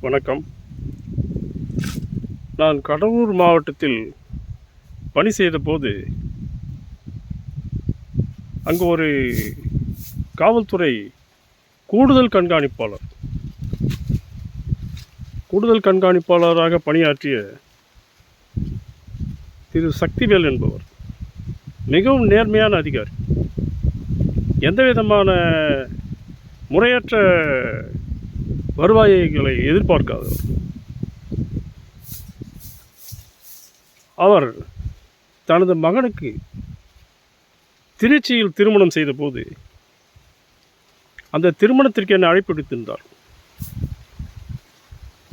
வணக்கம். நான் கடலூர் மாவட்டத்தில் பணி செய்த போது அங்கு ஒரு காவல்துறை கூடுதல் கண்காணிப்பாளர் கூடுதல் கண்காணிப்பாளராக பணியாற்றிய திரு. சக்திவேல் என்பவர் மிகவும் நேர்மையான அதிகாரி. எந்த விதமான முறையற்ற வருவாய்களை எதிர்பார்க்காதவர். அவர் தனது மகனுக்கு திருச்சியில் திருமணம் செய்தபோது அந்த திருமணத்திற்கு என்னை அழைப்பு விடுத்திருந்தார்.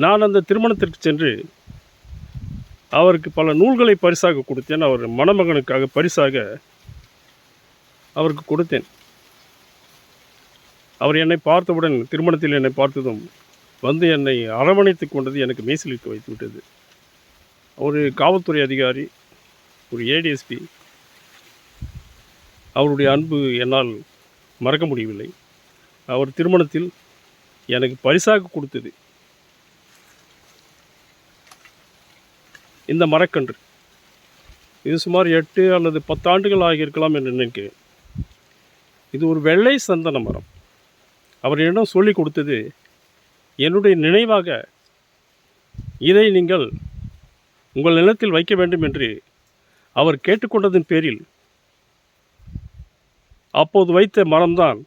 நான் அந்த திருமணத்திற்கு சென்று அவருக்கு பல நூல்களை பரிசாக கொடுத்தேன். அவர் மணமகனுக்காக பரிசாக அவருக்கு கொடுத்தேன். அவர் என்னை பார்த்தவுடன் திருமணத்தில் என்னை பார்த்ததும் வந்து என்னை அரவணைத்து கொண்டது எனக்கு மீசலிக்க வைத்து விட்டது. ஒரு காவல்துறை அதிகாரி ஒரு ஏடிஎஸ்பி அவருடைய அன்பு என்னால் மறக்க முடியவில்லை. அவர் திருமணத்தில் எனக்கு பரிசாக கொடுத்தது. இந்த மரக்கன்று. இது சுமார் எட்டு அல்லது பத்தாண்டுகள் ஆகியிருக்கலாம் என்று நினைக்கிறேன். இது ஒரு வெள்ளை சந்தன மரம். அவரிடம் சொல்லி கொடுத்தது என்னுடைய நினைவாக இதை நீங்கள் உங்கள் நிலத்தில் வைக்க வேண்டும் என்று அவர் கேட்டுக்கொண்டதன் பேரில் அப்போது வைத்த மரம்தான்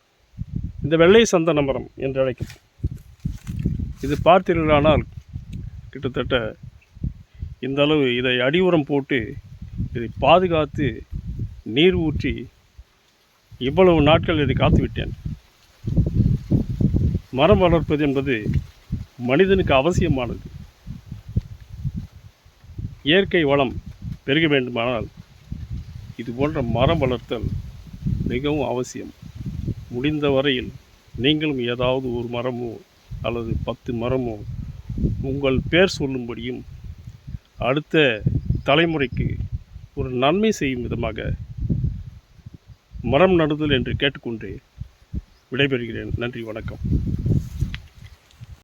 இந்த வெள்ளை சந்தன மரம் என்று அழைக்கும் இது பார்த்தீர்களானால் கிட்டத்தட்ட இந்த அளவு இதை அடி உரம் போட்டு இதை பாதுகாத்து நீர் ஊற்றி இவ்வளவு நாட்கள் இதை காத்து விட்டேன் மரம் வளர்ப்பது என்பது மனிதனுக்கு அவசியமானது. இயற்கை வளம் பெருக வேண்டுமானால் இது போன்ற மரம் வளர்த்தல் மிகவும் அவசியம். முடிந்த வரையில் நீங்களும் ஏதாவது ஒரு மரமோ அல்லது பத்து மரமோ உங்கள் பேர் சொல்லும்படியும் அடுத்த தலைமுறைக்கு ஒரு நன்மை செய்யும் விதமாக மரம் நடுதல் என்று கேட்டுக்கொண்டு விடைபெறுகிறேன். நன்றி வணக்கம்.